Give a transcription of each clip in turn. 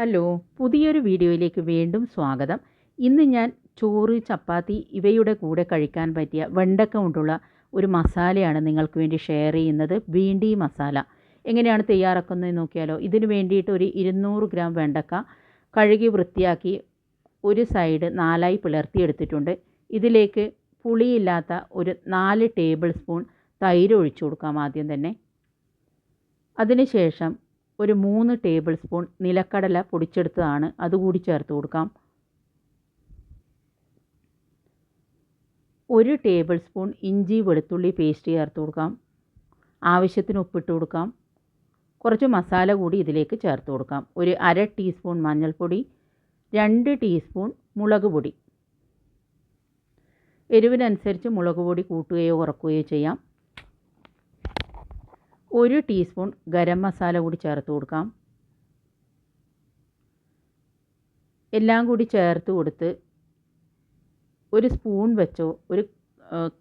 Hello പുതിയൊരു വീഡിയോയിലേക്ക് വീണ്ടും സ്വാഗതം. ഇന്ന് ഞാൻ ചോറ് ചപ്പാത്തി ഇവയുടെ കൂടെ കഴിക്കാൻ പറ്റിയ വെണ്ടക്ക കൊണ്ടുള്ള ഒരു മസാലയാണ് നിങ്ങൾക്ക് വേണ്ടി ഷെയർ ചെയ്യുന്നത്. വീണ്ടി മസാല. എങ്ങനെയാണ് തയ്യാറാക്കുന്നത് നോക്കിയാലോ? ഇതിന് വേണ്ടിയിട്ട് ഒരു ഇരുന്നൂറ് ഗ്രാം വെണ്ടക്ക കഴുകി വൃത്തിയാക്കി ഒരു സൈഡ് നാലായി പിളർത്തിയെടുത്തിട്ടുണ്ട് ഇതിലേക്ക് പുളിയില്ലാത്ത ഒരു നാല് ടേബിൾ സ്പൂൺ തൈര് ഒഴിച്ചു കൊടുക്കാം ആദ്യം തന്നെ. അതിനുശേഷം ഒരു മൂന്ന് ടേബിൾ സ്പൂൺ നിലക്കടല പൊടിച്ചെടുത്തതാണ്. അതുകൂടി ചേർത്ത് കൊടുക്കാം. ഒരു ടേബിൾ സ്പൂൺ ഇഞ്ചി വെളുത്തുള്ളി പേസ്റ്റ് ചേർത്ത് കൊടുക്കാം. ആവശ്യത്തിന് ഉപ്പിട്ട് കൊടുക്കാം. കുറച്ച് മസാല കൂടി ഇതിലേക്ക് ചേർത്ത് കൊടുക്കാം. ഒരു അര ടീസ്പൂൺ മഞ്ഞൾപ്പൊടി രണ്ട് ടീസ്പൂൺ മുളക് പൊടി. എരിവിനനുസരിച്ച് മുളക് പൊടി കൂട്ടുകയോ കുറക്കുകയോ ചെയ്യാം. ഒരു ടീസ്പൂൺ ഗരം മസാല കൂടി ചേർത്ത് കൊടുക്കാം. എല്ലാം കൂടി ചേർത്ത് കൊടുത്ത് ഒരു സ്പൂൺ വെച്ചോ ഒരു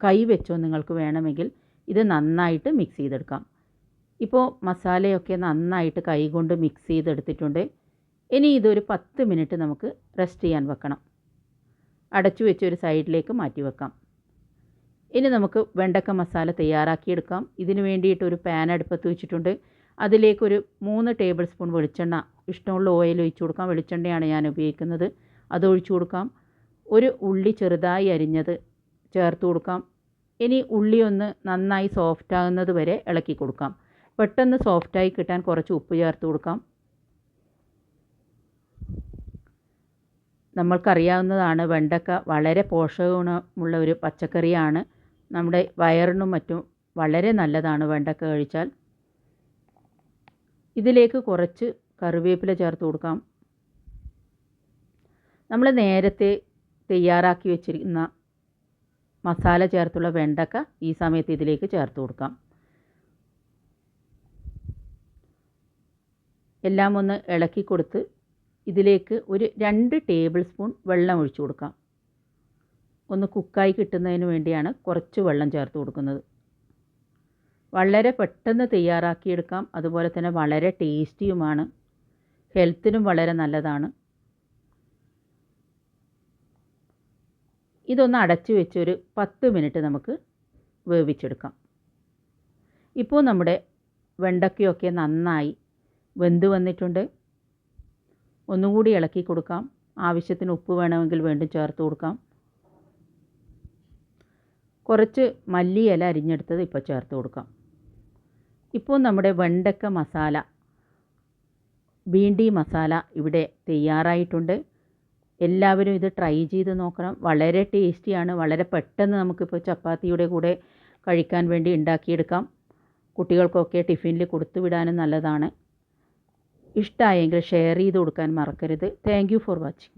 കൈ വെച്ചോ നിങ്ങൾക്ക് വേണമെങ്കിൽ ഇത് നന്നായിട്ട് മിക്സ് ചെയ്തെടുക്കാം. ഇപ്പോൾ മസാലയൊക്കെ നന്നായിട്ട് കൈ കൊണ്ട് മിക്സ് ചെയ്തെടുത്തിട്ടുണ്ട്. ഇനി ഇതൊരു പത്ത് മിനിറ്റ് നമുക്ക് റെസ്റ്റ് ചെയ്യാൻ വെക്കണം. അടച്ചു വെച്ച് ഒരു സൈഡിലേക്ക് മാറ്റി വെക്കാം. ഇനി നമുക്ക് വെണ്ടക്ക മസാല തയ്യാറാക്കിയെടുക്കാം. ഇതിന് വേണ്ടിയിട്ട് ഒരു പാൻ അടുപ്പത്ത് വെച്ചിട്ടുണ്ട്. അതിലേക്കൊരു മൂന്ന് ടേബിൾ സ്പൂൺ വെളിച്ചെണ്ണ ഇഷ്ടമുള്ള ഓയിൽ ഒഴിച്ചു കൊടുക്കാം. വെളിച്ചെണ്ണയാണ് ഞാൻ ഉപയോഗിക്കുന്നത്. അത് ഒഴിച്ചു കൊടുക്കാം. ഒരു ഉള്ളി ചെറുതായി അരിഞ്ഞത് ചേർത്ത് കൊടുക്കാം. ഇനി ഉള്ളി ഒന്ന് നന്നായി സോഫ്റ്റ് ആകുന്നത് വരെ ഇളക്കി കൊടുക്കാം. പെട്ടെന്ന് സോഫ്റ്റായി കിട്ടാൻ കുറച്ച് ഉപ്പ് ചേർത്ത് കൊടുക്കാം. നമ്മൾക്കറിയാവുന്നതാണ് വെണ്ടക്ക വളരെ പോഷകഗുണമുള്ള ഒരു പച്ചക്കറിയാണ്. നമ്മുടെ വയറിനും മറ്റും വളരെ നല്ലതാണ് വെണ്ടക്ക കഴിച്ചാൽ. ഇതിലേക്ക് കുറച്ച് കറിവേപ്പില ചേർത്ത് കൊടുക്കാം. നമ്മൾ നേരത്തെ തയ്യാറാക്കി വെച്ചിരിക്കുന്ന മസാല ചേർത്തുള്ള വെണ്ടക്ക ഈ സമയത്ത് ഇതിലേക്ക് ചേർത്ത് കൊടുക്കാം. എല്ലാം ഒന്ന് ഇളക്കി കൊടുത്ത് ഇതിലേക്ക് ഒരു രണ്ട് ടേബിൾ സ്പൂൺ വെള്ളം ഒഴിച്ചു കൊടുക്കാം. ഒന്ന് കുക്കായി കിട്ടുന്നതിന് വേണ്ടിയാണ് കുറച്ച് വെള്ളം ചേർത്ത് കൊടുക്കുന്നത്. വളരെ പെട്ടെന്ന് തയ്യാറാക്കിയെടുക്കാം. അതുപോലെ തന്നെ വളരെ ടേസ്റ്റിയുമാണ്. ഹെൽത്തിനും വളരെ നല്ലതാണ്. ഇതൊന്ന് അടച്ചു വെച്ചൊരു പത്ത് മിനിറ്റ് നമുക്ക് വേവിച്ചെടുക്കാം. ഇപ്പോൾ നമ്മുടെ വെണ്ടയ്ക്കയൊക്കെ നന്നായി വെന്ത് വന്നിട്ടുണ്ട്. ഒന്നുകൂടി ഇളക്കി കൊടുക്കാം. ആവശ്യത്തിന് ഉപ്പ് വേണമെങ്കിൽ വീണ്ടും ചേർത്ത് കൊടുക്കാം. കുറച്ച് മല്ലിയില അരിഞ്ഞെടുത്തത് ഇപ്പോൾ ചേർത്ത് കൊടുക്കാം. ഇപ്പോൾ നമ്മുടെ വെണ്ടക്ക മസാല ബീണ്ടി മസാല ഇവിടെ തയ്യാറായിട്ടുണ്ട്. എല്ലാവരും ഇത് ട്രൈ ചെയ്ത് നോക്കണം. വളരെ ടേസ്റ്റിയാണ് വളരെ പെട്ടെന്ന് നമുക്കിപ്പോൾ ചപ്പാത്തിയുടെ കൂടെ കഴിക്കാൻ വേണ്ടി ഉണ്ടാക്കിയെടുക്കാം. കുട്ടികൾക്കൊക്കെ ടിഫിനിൽ കൊടുത്തു വിടാനും നല്ലതാണ്. ഇഷ്ടമായെങ്കിൽ ഷെയർ ചെയ്ത് കൊടുക്കാൻ മറക്കരുത്. Thank for watching